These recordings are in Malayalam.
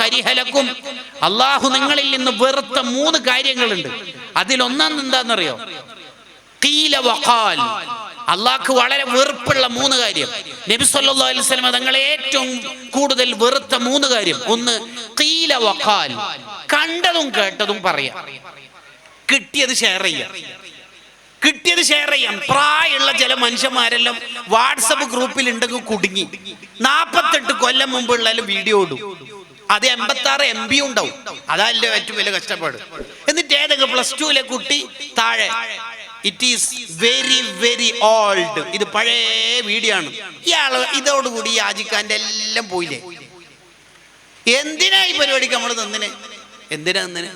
കരിഹലക്കും അള്ളാഹു നിങ്ങളിൽ നിന്ന് വെറുത്ത മൂന്ന് കാര്യങ്ങളുണ്ട്. അതിലൊന്നാം എന്താണെന്നറിയോ? കീല വഖാൽ. അള്ളാഹ്ക്ക് വളരെ വെറുപ്പുള്ള മൂന്ന് കാര്യം. നബി സല്ലാസ്ലമ അലൈഹി വസല്ലം തങ്ങളെ ഏറ്റവും കൂടുതൽ വെറുത്ത മൂന്ന് കാര്യം. ഒന്ന് കീല വഖാൽ. കണ്ടതും കേട്ടതും പറയാം. കിട്ടിയത് ഷെയർ ചെയ്യാം. കിട്ടിയത് ഷെയർ ചെയ്യാം. പ്രായമുള്ള ചില മനുഷ്യന്മാരെല്ലാം വാട്സപ്പ് ഗ്രൂപ്പിൽ ഉണ്ടെങ്കിൽ കുടുങ്ങി. നാപ്പത്തെട്ട് കൊല്ലം മുമ്പുള്ള വീഡിയോ ഇടും. അത് എൺപത്തി ആറ് എം ബി ഉണ്ടാവും. അതല്ലേ ഏറ്റവും വലിയ കഷ്ടപ്പാട്. എന്നിട്ട് ഏതെങ്കിലും പ്ലസ് ടുവിലെ കുട്ടി? താഴെ. It is very very old ഇത് പഴയ വീഡിയോ ആണ്. ഇയാൾ ഇതോടുകൂടി ആജിക്കാന്റെ എല്ലാം പോയില്ലേ? എന്തിനാ ഈ പരിപാടിക്ക് നമ്മൾ നിന്നിന് എന്തിനാ നിന്നിന്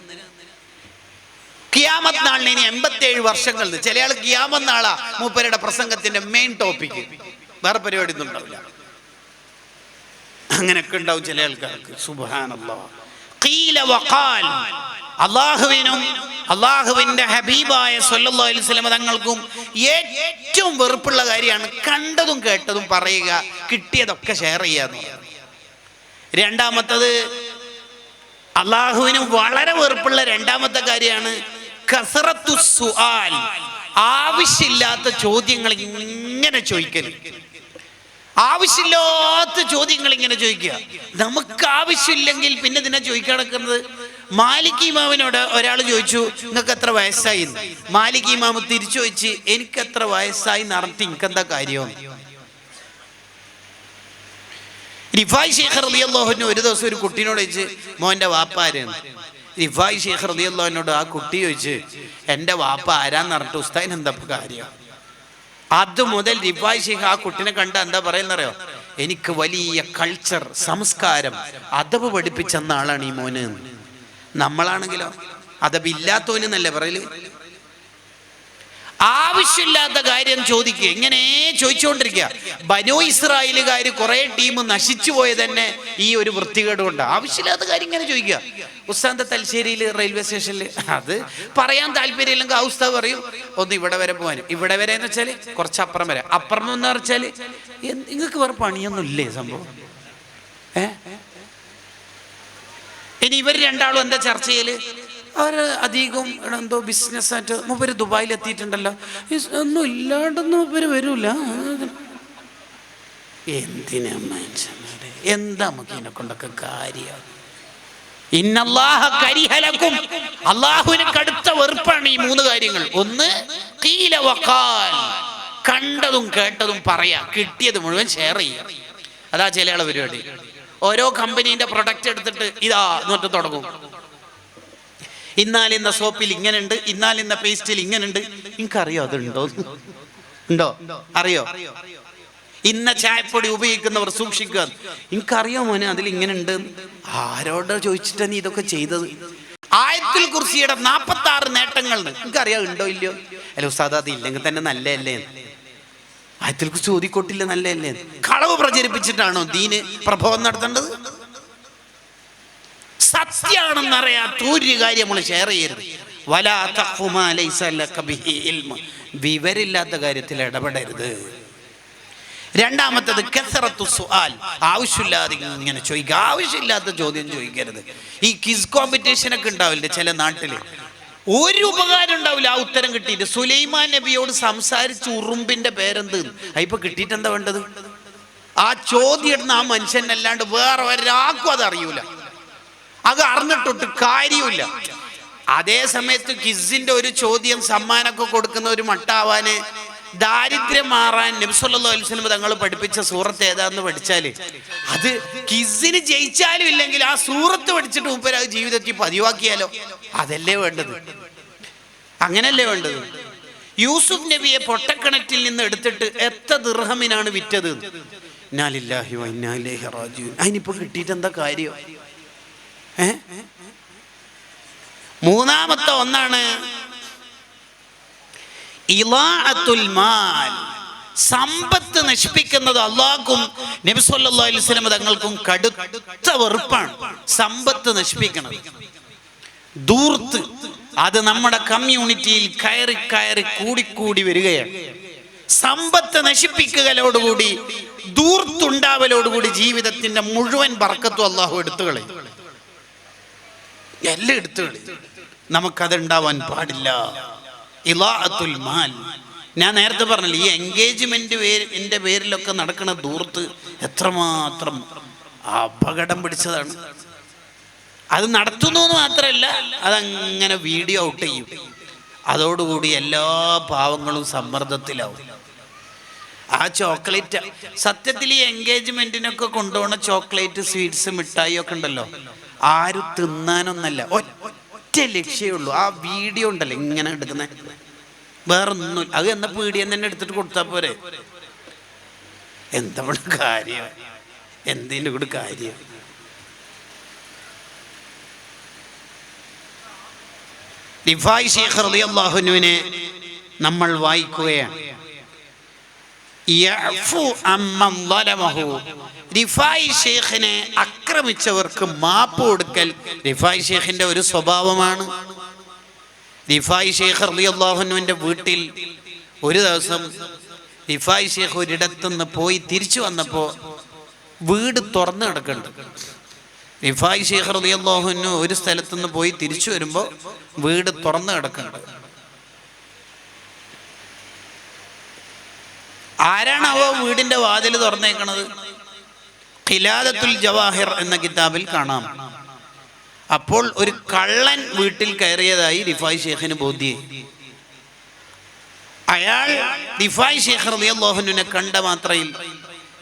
കിയാമത്ത് നാളിന് ഇനി എൺപത്തി ഏഴ് വർഷങ്ങൾ ചില ആൾ കിയാമത് നാളാ മൂപ്പരുടെ പ്രസംഗത്തിന്റെ മെയിൻ ടോപ്പിക് വേറെ പരിപാടി ഒന്നും ഉണ്ടാവില്ല. അങ്ങനെയൊക്കെ ഉണ്ടാവും ചില ആൾക്കാർക്ക്. സുബാനല്ലാ അള്ളാഹുവിനും അള്ളാഹുവിന്റെ ഹബീബായ വസല്ലം തങ്ങൾക്കും ഏറ്റവും വെറുപ്പുള്ള കാര്യമാണ് കണ്ടതും കേട്ടതും പറയുക കിട്ടിയതൊക്കെ ഷെയർ ചെയ്യാന്ന് രണ്ടാമത്തത് അള്ളാഹുവിന് വളരെ വെറുപ്പുള്ള രണ്ടാമത്തെ കാര്യമാണ് കസറത്തു സുആൽ. ആവശ്യമില്ലാത്ത ചോദ്യങ്ങൾ ഇങ്ങനെ ചോദിക്കൽ. ആവശ്യമില്ലാത്ത ചോദ്യങ്ങൾ ഇങ്ങനെ ചോദിക്കുക. നമുക്ക് ആവശ്യമില്ലെങ്കിൽ പിന്നെ ഇതിനെ ചോദിക്കാൻ നടക്കുന്നത്? മാലിക് ഇമാമിനോട് ഒരാൾ ചോദിച്ചു നിങ്ങൾക്ക് എത്ര വയസ്സായി. മാലിക് തിരിച്ചു ചോദിച്ച് എനിക്ക് എത്ര വയസ്സായി? നടത്തി എനിക്ക് എന്താ കാര്യം? ഒരു ദിവസം ഒരു കുട്ടീനോട് ചോദിച്ച് മോന്റെ വാപ്പ ആരാണ് റിഫായ് ഷേഖ് റളിയല്ലാഹുവിനോട് ആ കുട്ടി ചോദിച്ച് എന്റെ വാപ്പ ആരാന്ന് പറഞ്ഞിട്ട് ഉസ്താദിന് എന്താ കാര്യം? അത് മുതൽ റിഫായ് ഷേഖ് ആ കുട്ടിനെ കണ്ട എന്താ പറയുന്നറിയോ എനിക്ക് വലിയ കൾച്ചർ സംസ്കാരം അതവ് പഠിപ്പിച്ചെന്ന ആളാണ് ഈ മോന്. നമ്മളാണെങ്കിലോ? അതബില്ലാത്തവനെന്നല്ലേ പറയൽ? ആവശ്യമില്ലാത്ത കാര്യം ചോദിക്കുക. ഇങ്ങനെ ചോദിച്ചുകൊണ്ടിരിക്കുക. ബനോ ഇസ്രായേലുകാർ കുറെ ടീം നശിച്ചു പോയത് തന്നെ ഈ ഒരു വൃത്തികേട് കൊണ്ട്. ആവശ്യമില്ലാത്ത കാര്യം ഇങ്ങനെ ചോദിക്കുക. ഉസ്താന്ത തലശ്ശേരിയിൽ റെയിൽവേ സ്റ്റേഷനിൽ അത് പറയാൻ താല്പര്യമില്ലെങ്കിൽ ആ ഉസ്താവ് പറയും ഒന്ന് ഇവിടെ വരെ പോകാനും ഇവിടെ വരെ എന്ന് വെച്ചാൽ കുറച്ച് അപ്പുറം വരെ. അപ്പുറം എന്ന് വെച്ചാൽ നിങ്ങൾക്ക് വേറെ പണിയൊന്നും ഇല്ലേ സംഭവം? ഏ? ഇനി ഇവർ രണ്ടാളും എന്താ ചർച്ച ചെയ്യൽ? അവർ അധികം എന്തോ ബിസിനസ്സായിട്ട് മൂപ്പര് ദുബായിൽ എത്തിയിട്ടുണ്ടല്ലോ ഒന്നും ഇല്ലാണ്ടൊന്നും മൂപ്പര് വരൂല. എന്തിനാ മനുഷ്യന്മാരെ? എന്താ നമുക്ക് ഇതിനെ കൊണ്ടൊക്കെ കാര്യം? കരിഹലക്കും അള്ളാഹുവിന് കടുത്ത വെറുപ്പാണ് ഈ മൂന്ന് കാര്യങ്ങൾ. ഒന്ന് കീല വക്കാൽ കണ്ടതും കേട്ടതും പറയാ. കിട്ടിയത് മുഴുവൻ ഷെയർ ചെയ്യുക അതാ ചില പരിപാടി. ഓരോ കമ്പനീന്റെ പ്രൊഡക്റ്റ് എടുത്തിട്ട് ഇതാ എന്നിട്ട് തുടങ്ങും. ഇന്നാലിന്ന സോപ്പിൽ ഇങ്ങനെയുണ്ട് ഇന്നാലിന്ന പേസ്റ്റിൽ ഇങ്ങനെയുണ്ട് നിങ്ങൾക്കറിയോ അതുണ്ടോ? ഉണ്ടോ? അറിയോ? ഇന്ന ചായപ്പൊടി ഉപയോഗിക്കുന്നവർ സൂക്ഷിക്കുക. നിങ്ങൾക്കറിയോ മോനെ അതിൽ ഇങ്ങനെ ഉണ്ട് ആരോടോ ചോദിച്ചിട്ടാ നീ ഇതൊക്കെ ചെയ്തത്? ആയത്തിൽ കുർസിയുടെ നാപ്പത്തി ആറ് നേട്ടങ്ങൾ. നിങ്ങൾക്കറിയാം ഉണ്ടോ ഇല്ലയോ? അല്ല ഉസ്താദ് അത് ഇല്ലെങ്കിൽ തന്നെ നല്ലതല്ലേ? ആയത്തിൽ കുറിച്ച് ചോദിക്കോട്ടില്ല നല്ലതല്ലേ? കളവ് പ്രചരിപ്പിച്ചിട്ടാണോ ദീന് പ്രഭവം നടത്തേണ്ടത്? സത്യാണെന്നറിയാത്ത ഒരു കാര്യം നമ്മൾ ഷെയർ ചെയ്യരുത്. വിവരില്ലാത്ത കാര്യത്തിൽ ഇടപെടരുത്. രണ്ടാമത്തത് കസറത്തു സുആൽ. ആവശ്യമില്ലാതെ ഇങ്ങനെ ചോദിക്കുക. ആവശ്യമില്ലാത്ത ചോദ്യം ചോദിക്കരുത്. ഈ കിസ് കോമ്പറ്റീഷനൊക്കെ ഉണ്ടാവില്ല ചില നാട്ടിൽ ഒരു ഉപകാരം ഉണ്ടാവില്ല. ആ ഉത്തരം കിട്ടിയിട്ട് സുലൈമാൻ നബിയോട് സംസാരിച്ച് ഉറുമ്പിന്റെ പേരെന്ത്? ഇപ്പൊ കിട്ടിയിട്ട് എന്താ വേണ്ടത്? ആ ചോദ്യം ഇടുന്ന ആ മനുഷ്യനല്ലാണ്ട് വേറെ ഒരാൾക്കും അത് അറിയൂല അത് അറിഞ്ഞിട്ടൊട്ട് കാര്യമില്ല അതേ സമയത്ത് കിസിന്റെ ഒരു ചോദ്യം സമ്മാനമൊക്കെ കൊടുക്കുന്ന ഒരു മട്ടാവാന് ദാരിദ്ര്യം മാറാൻ നബ്സല്ലാ തങ്ങൾ പഠിപ്പിച്ച സൂറത്ത് ഏതാന്ന് പഠിച്ചാൽ അത് കിസിന് ജയിച്ചാലും ഇല്ലെങ്കിൽ ആ സൂറത്ത് പഠിച്ചിട്ട് മുപ്പര അത് ജീവിതത്തിൽ പതിവാക്കിയാലോ? അതല്ലേ വേണ്ടത്. അങ്ങനല്ലേ വേണ്ടത്. യൂസുഫ് നബിയെ പൊട്ടക്കിണറ്റിൽ നിന്ന് എടുത്തിട്ട് എത്ര ദിർഹമിനാണ് വിറ്റത്. അതിനിപ്പോ കിട്ടിയിട്ട് എന്താ കാര്യം? മൂന്നാമത്തെ ഒന്നാണ് മാൽ. സമ്പത്ത് നശിപ്പിക്കുന്നത് അള്ളാഹ്ക്കും നബിസല്ലാ അലൈവലം തങ്ങൾക്കും കടുത്ത വെറുപ്പാണ് സമ്പത്ത് നശിപ്പിക്കുന്നത്. ദൂർത്ത് അത് നമ്മുടെ കമ്മ്യൂണിറ്റിയിൽ കയറി കയറി കൂടിക്കൂടി വരികയാണ്. സമ്പത്ത് നശിപ്പിക്കലോടുകൂടി ദൂർത്തുണ്ടാവലോടുകൂടി ജീവിതത്തിന്റെ മുഴുവൻ ബർക്കത്തും അള്ളാഹു എടുത്തു കളയും എല്ലാം എടുത്തു കളി. നമുക്കത് ഉണ്ടാവാൻ പാടില്ല. ഇലാഅത്തുൽ മാൽ. ഞാൻ നേരത്തെ പറഞ്ഞില്ല ഈ എൻഗേജ്മെന്റ് പേരിന്റെ പേരിലൊക്കെ നടക്കുന്ന ദൂർത്ത് എത്രമാത്രം അപകടം പിടിച്ചതാണ്. അത് നടത്തുന്നു എന്ന് മാത്രമല്ല അതങ്ങനെ വീഡിയോ ഔട്ട് ചെയ്യും. അതോടുകൂടി എല്ലാ പാവങ്ങളും സമ്മർദ്ദത്തിലാവും. ആ ചോക്ലേറ്റ് സത്യത്തിൽ ഈ എൻഗേജ്മെന്റിനൊക്കെ കൊണ്ടുപോകുന്ന ചോക്ലേറ്റ് സ്വീറ്റ്സ് മിഠായി ഒക്കെ ഉണ്ടല്ലോ. ആരും തിന്നാനൊന്നല്ല ഒറ്റ ലക്ഷ്യമേ ആ വീഡിയോ ഉണ്ടല്ലോ ഇങ്ങനെ എടുക്കുന്ന. വേറൊന്നും അത് എന്ന പീഡിയം തന്നെ എടുത്തിട്ട് കൊടുത്താൽ പോരെ. എന്താ ഇവിടെ കാര്യം? എന്തിന്റെ കൂടെ കാര്യം? റിഫായ് ശേഖർ അള്ളാഹുനുവിനെ നമ്മൾ വായിക്കുകയാണ്. റിഫായ് ഷേഖിനെ ആക്രമിച്ചവർക്ക് മാപ്പ് കൊടുക്കൽ റിഫായി ഷേഖിന്റെ ഒരു സ്വഭാവമാണ്. റിഫായി ഷേഖ് അള്ളാഹുനുവിന്റെ വീട്ടിൽ ഒരു ദിവസം റിഫായി ഷേഖ് ഒരിടത്തുനിന്ന് പോയി തിരിച്ചു വന്നപ്പോൾ വീട് തുറന്നു കിടക്കുന്നുണ്ട്. റിഫായ് അലി അള്ളാഹുനു ഒരു സ്ഥലത്തുനിന്ന് പോയി തിരിച്ചു വരുമ്പോൾ വീട് തുറന്നു കിടക്കുന്നുണ്ട്. ആരാണ് അവ വീടിന്റെ വാതിൽ തുറന്നേക്കണത്? ഖിലാദത്തുൽ ജവാഹിർ എന്ന കിതാബിൽ കാണാം. അപ്പോൾ ഒരു കള്ളൻ വീട്ടിൽ കയറിയതായി റിഫായ് ഷേഖിന് ബോധ്യേ. അയാൾ റിഫായ് ഷേഖ് റളിയല്ലാഹുവിനെ കണ്ട മാത്രയിൽ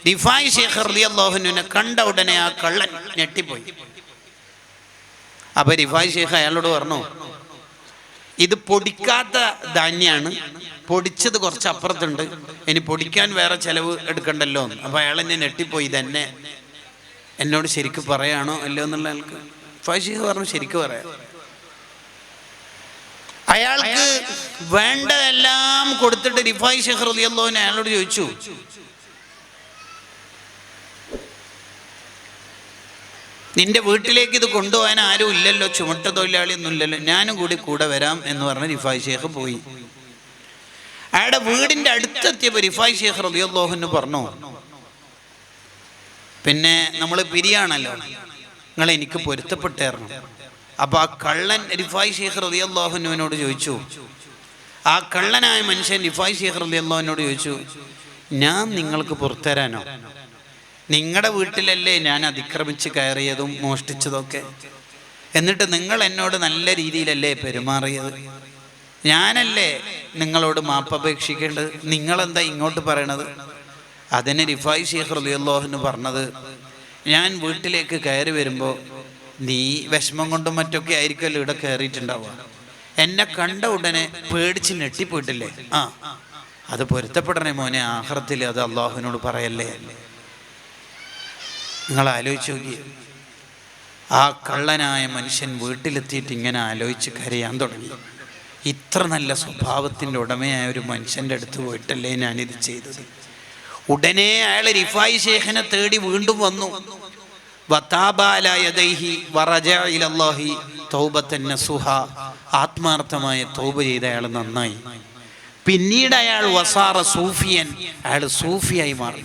റിഫായ് ഷേഖ് റളിയല്ലാഹുവിനെ കണ്ട ഉടനെ ആ കള്ളൻ ഞെട്ടിപ്പോയി. അപ്പൊ റിഫായ് ഷേഖ് അയാളോട് പറഞ്ഞു ഇത് പൊടിക്കാത്ത ധാന്യാണ് പൊടിച്ചത് കുറച്ച് അപ്പുറത്തുണ്ട് ഇനി പൊടിക്കാൻ വേറെ ചെലവ് എടുക്കണ്ടല്ലോ. അപ്പൊ അയാൾ എന്നെ ഞെട്ടിപ്പോയി തന്നെ എന്നോട് ശരിക്ക് പറയാണോ അല്ലോ എന്നുള്ള ആൾക്ക് ഫൈഷീഖ് പറഞ്ഞു ശരിക്ക് പറയാം. അയാൾക്ക് വേണ്ടതെല്ലാം കൊടുത്തിട്ട് റിഫായ് റളിയല്ലാഹുവിനെ അയാളോട് ചോദിച്ചു. നിന്റെ വീട്ടിലേക്ക് ഇത് കൊണ്ടുപോകാൻ ആരും ഇല്ലല്ലോ ചുമട്ട തൊഴിലാളി ഒന്നും ഇല്ലല്ലോ. ഞാനും കൂടി കൂടെ വരാം എന്ന് പറഞ്ഞ് റിഫായ് ഷേഖ് പോയി. അയാളുടെ വീടിന്റെ അടുത്തെത്തിയപ്പോൾ റിഫായ് ഷേഖ് റളിയല്ലാഹുവിന് പറഞ്ഞു പിന്നെ നമ്മൾ പിരിയാണല്ലോ. നിങ്ങൾ എനിക്ക് പൊരുത്തപ്പെട്ടേറണം അപ്പൊ ആ കള്ളൻ റിഫായ് ഷേഖ് റളിയല്ലാഹുവിനോട് ചോദിച്ചു ആ കള്ളനായ മനുഷ്യൻ റിഫായ് ഷേഖ് റളിയല്ലാഹുവിനോട് ചോദിച്ചു ഞാൻ നിങ്ങൾക്ക് പുറത്തുതരാനോ? നിങ്ങളുടെ വീട്ടിലല്ലേ ഞാൻ അതിക്രമിച്ച് കയറിയതും മോഷ്ടിച്ചതൊക്കെ? എന്നിട്ട് നിങ്ങൾ എന്നോട് നല്ല രീതിയിലല്ലേ പെരുമാറിയത്? ഞാനല്ലേ നിങ്ങളോട് മാപ്പ് മാപ്പപേക്ഷിക്കേണ്ടത് നിങ്ങളെന്താ ഇങ്ങോട്ട് പറയണത്? അതിന് റിഫായ് ഷെയ്ഖ് റളിയല്ലാഹുവിന് പറഞ്ഞത്. ഞാൻ വീട്ടിലേക്ക് കയറി വരുമ്പോൾ നീ വിഷമം കൊണ്ടും മറ്റൊക്കെ ആയിരിക്കുമല്ലോ ഇവിടെ കയറിയിട്ടുണ്ടാവുക. എന്നെ കണ്ട ഉടനെ പേടിച്ച് ഞെട്ടിപ്പോയിട്ടില്ലേ? ആ. അത് പൊരുത്തപ്പെടണേ മോനെ ആഹ്റത്തിൽ അത് അള്ളാഹുവിനോട് പറയല്ലേ? നിങ്ങൾ ആലോചിച്ച് നോക്കി ആ കള്ളനായ മനുഷ്യൻ വീട്ടിലെത്തിയിട്ട് ഇങ്ങനെ ആലോചിച്ച് കരയാൻ തുടങ്ങി. ഇത്ര നല്ല സ്വഭാവത്തിന്റെ ഉടമയായ ഒരു മനുഷ്യന്റെ അടുത്ത് പോയിട്ടല്ലേ ഞാനിത് ചെയ്തത്. ഉടനെ അയാൾ റിഫായി ശേഖനെ തേടി വീണ്ടും വന്നു. ആത്മാർത്ഥമായ തൗബ ചെയ്ത അയാൾ നന്നായി. പിന്നീട് അയാൾ വസാറ സൂഫിയൻ. അയാൾ സൂഫിയായി മാറി.